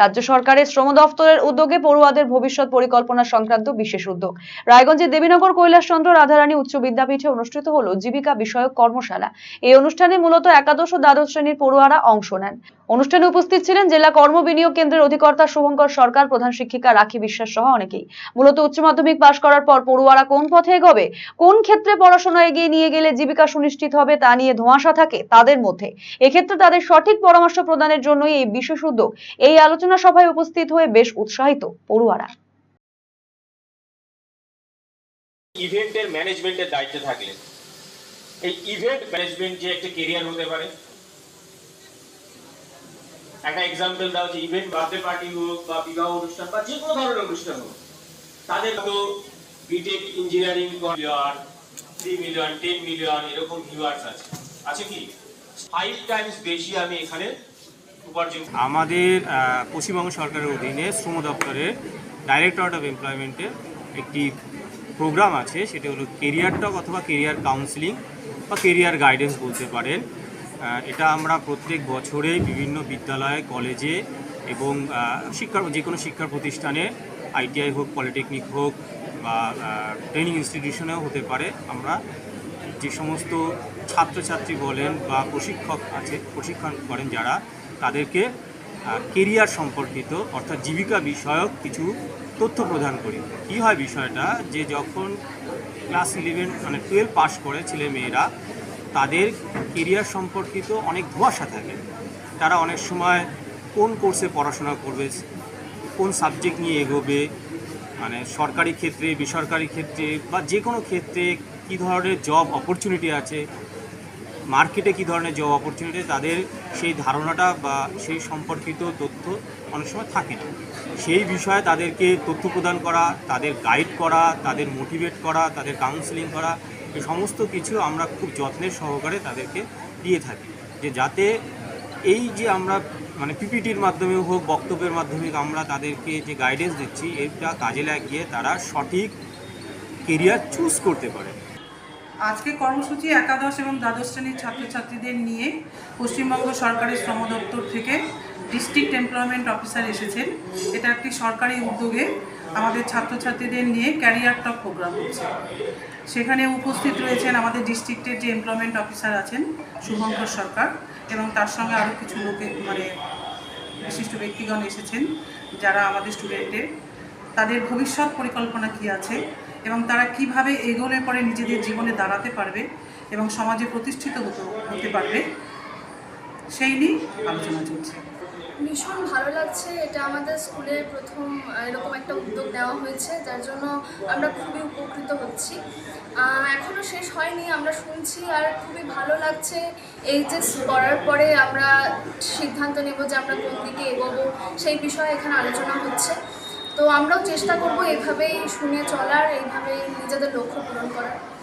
রাজ্য সরকারের শ্রম দফতরের উদ্যোগে পড়ুয়াদের ভবিষ্যৎ পরিকল্পনা সংক্রান্ত বিশেষ উদ্যোগ। রায়গঞ্জের দেবীনগর কৈলাসচন্দ্র রাধারানী উচ্চ বিদ্যাপীঠে অনুষ্ঠিত হলো জীবিকা বিষয়ক কর্মশালা। এই অনুষ্ঠানে মূলত একাদশ ও দ্বাদশ শ্রেণির পড়ুয়ারা অংশ নেন। অনুষ্ঠানে উপস্থিত ছিলেন জেলা কর্ম বিনিয়োগ কেন্দ্রের অধিকর্তা শুভঙ্কর সরকার, প্রধান শিক্ষিকা রাখি বিশ্বাস সহ অনেকেই। মূলত উচ্চ মাধ্যমিক পাশ করার পর পড়ুয়ারা কোন পথে এগোবে, কোন ক্ষেত্রে পড়াশোনা এগিয়ে নিয়ে গেলে জীবিকা সুনিশ্চিত হবে তা নিয়ে ধোঁয়াশা থাকে তাদের মধ্যে। এক্ষেত্রে তাদের সঠিক পরামর্শ প্রদানের জন্যই এই বিশেষ উদ্যোগ। এই আলোচনা সভায় উপস্থিত হয়ে বেশ উৎসাহিত পড়ুয়ারা। ইভেন্টের ম্যানেজমেন্টের দায়িত্বে থাকলে এই ইভেন্ট ম্যানেজমেন্ট যে একটা কেরিয়ার হতে পারে। একটা এক্সাম্পল দাও যে ইভেন্ট বার্থডে পার্টি হোক বা বিবাহ অনুষ্ঠান বা যে কোনো ধরনের অনুষ্ঠান হোক। তাদের তো BTech engineering million three million ten million এরকম ভিউয়ার্স আছে। আছে কি? ফাইভ টাইমস বেশি আমি এখানে আমাদের পশ্চিমবঙ্গ সরকারের অধীনে শ্রম দপ্তরের ডাইরেক্টরেট অফ এমপ্লয়মেন্টের একটি প্রোগ্রাম আছে, সেটা হলো কেরিয়ার টক অথবা কেরিয়ার কাউন্সিলিং বা কেরিয়ার গাইডেন্স বলতে পারেন। এটা আমরা প্রত্যেক বছরেই বিভিন্ন বিদ্যালয়ে, কলেজে এবং শিক্ষা, যে কোনো শিক্ষা প্রতিষ্ঠানে আইটিআই হোক পলিটেকনিক হোক বা ট্রেনিং ইনস্টিটিউশনেও হতে পারে। আমরা যে সমস্ত ছাত্রছাত্রী বলেন বা প্রশিক্ষক আছে, প্রশিক্ষণ করেন যারা তাদেরকে কেরিয়ার সম্পর্কিত, অর্থাৎ জীবিকা বিষয়ক কিছু তথ্য প্রদান করি। কী হয় বিষয়টা? যে যখন ক্লাস ইলেভেন মানে টুয়েলভ পাস করে ছেলে মেয়েরা, তাদের কেরিয়ার সম্পর্কিত অনেক ধোঁয়াশা থাকে। তারা অনেক সময় কোন কোর্সে পড়াশোনা করবে, কোন সাবজেক্ট নিয়ে এগোবে মানে সরকারি ক্ষেত্রে, বেসরকারি ক্ষেত্রে বা যে কোনো ক্ষেত্রে কী ধরনের জব অপরচুনিটি আছে মার্কেটে কী ধরনের জব অপরচুনিটি তাদের সেই ধারণাটা বা সেই সম্পর্কিত তথ্য অনেক সময় থাকে না। সেই বিষয়ে তাদেরকে তথ্য প্রদান করা, তাদের গাইড করা, তাদের মোটিভেট করা, তাদের কাউন্সিলিং করা এই সমস্ত কিছু আমরা খুব যত্নের সহকারে তাদেরকে দিয়ে থাকি। যে যাতে এই যে আমরা মানে পিপিটির মাধ্যমে হোক, বক্তব্যের মাধ্যমে আমরা তাদেরকে যে গাইডেন্স দিচ্ছি, এটা কাজে লাগিয়ে তারা সঠিক কেরিয়ার চুজ করতে পারে। আজকে কর্মসূচি একাদশ এবং দ্বাদশ শ্রেণির ছাত্রছাত্রীদের নিয়ে পশ্চিমবঙ্গ সরকারের শ্রম দপ্তর থেকে ডিস্ট্রিক্ট এমপ্লয়মেন্ট অফিসার এসেছেন। এটা একটি সরকারি উদ্যোগে আমাদের ছাত্রছাত্রীদের নিয়ে ক্যারিয়ার টক প্রোগ্রাম হচ্ছে। সেখানে উপস্থিত রয়েছেন আমাদের ডিস্ট্রিক্টের যে এমপ্লয়মেন্ট অফিসার আছেন, শুভঙ্কর সরকার এবং তার সঙ্গে আরও কিছু লোকে মানে বিশিষ্ট ব্যক্তিগণ এসেছেন যারা আমাদের স্টুডেন্টের তাদের ভবিষ্যৎ পরিকল্পনা কী আছে? এবং তারা কীভাবে এগোলে পরে নিজেদের জীবনে দাঁড়াতে পারবে এবং সমাজে প্রতিষ্ঠিত হতে হতে পারবে, সেই নিয়ে আলোচনা চলছে। ভীষণ ভালো লাগছে। এটা আমাদের স্কুলের প্রথম এরকম একটা উদ্যোগ নেওয়া হয়েছে, যার জন্য আমরা খুবই উপকৃত হচ্ছি। এখনও শেষ হয়নি, আমরা শুনছি আর খুবই ভালো লাগছে। এইচএস করার পরে আমরা সিদ্ধান্ত নেব যে আমরা কোন দিকে এগোবো, সেই বিষয়ে এখানে আলোচনা হচ্ছে। তো আমরাও চেষ্টা করব এভাবেই শুনে চলার এইভাবেই নিজেদের লক্ষ্য পূরণ করার।